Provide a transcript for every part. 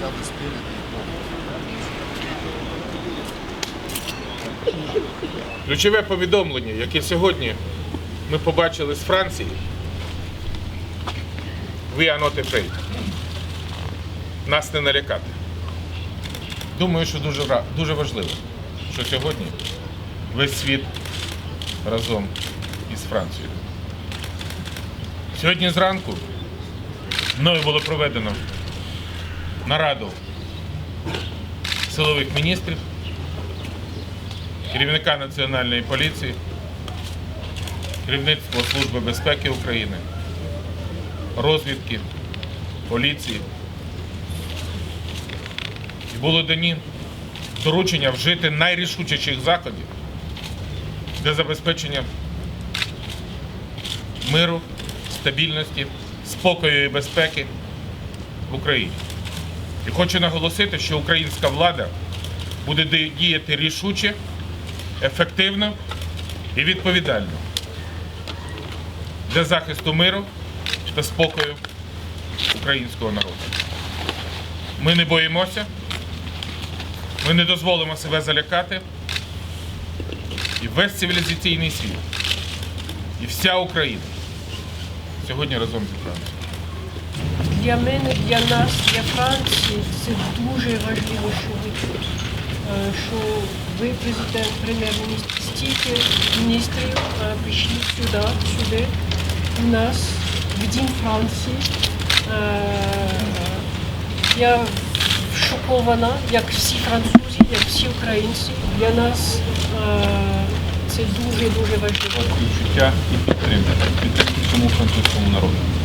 South Spirit. Ключове повідомлення, яке сьогодні ми побачили з Франції. Are not afraid. Нас не налякати. Думаю, що дуже, дуже важливо, що сьогодні весь світ разом із Францією. Сьогодні зранку мною було проведено нараду силових міністрів керівника Національної поліції, керівництво Служби безпеки України, розвідки, поліції. І були дані доручення вжити найрішучіших заходів для забезпечення миру, стабільності, спокою і безпеки в Україні. І хочу наголосити, що українська влада буде діяти рішуче ефективно і відповідально для захисту миру та спокою українського народу. Ми не боїмося, ми не дозволимо себе залякати. І весь цивілізаційний світ, і вся Україна сьогодні разом зі Францією. Для мене, для нас, для Франції це дуже важливо, що ви тут. Е, Що ви, президент, прем'єр-міністр, стільки міністрів е, прийшли сюди, сюди, у нас в День Франції. Е, Я шокована, як всі французи, як всі українці. Для нас це дуже-дуже важливо. відчуття і підтримки, підтримки всьому французькому народу.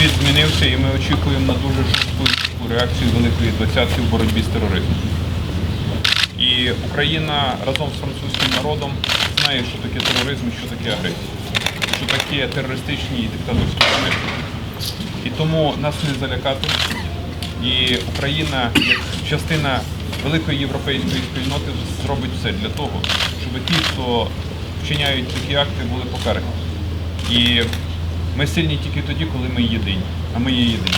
Світ змінився і ми очікуємо на дуже жорстку реакцію Великої двадцятки в боротьбі з тероризмом. І Україна разом з французьким народом знає, що таке тероризм що таке агресія, що таке терористичні і диктаторські режими. І тому нас не залякати. І Україна, як частина великої європейської спільноти, зробить все для того, щоб ті, хто вчиняють такі акти, були покарані. Ми сильні тільки тоді, коли ми єдині, а ми є єдині.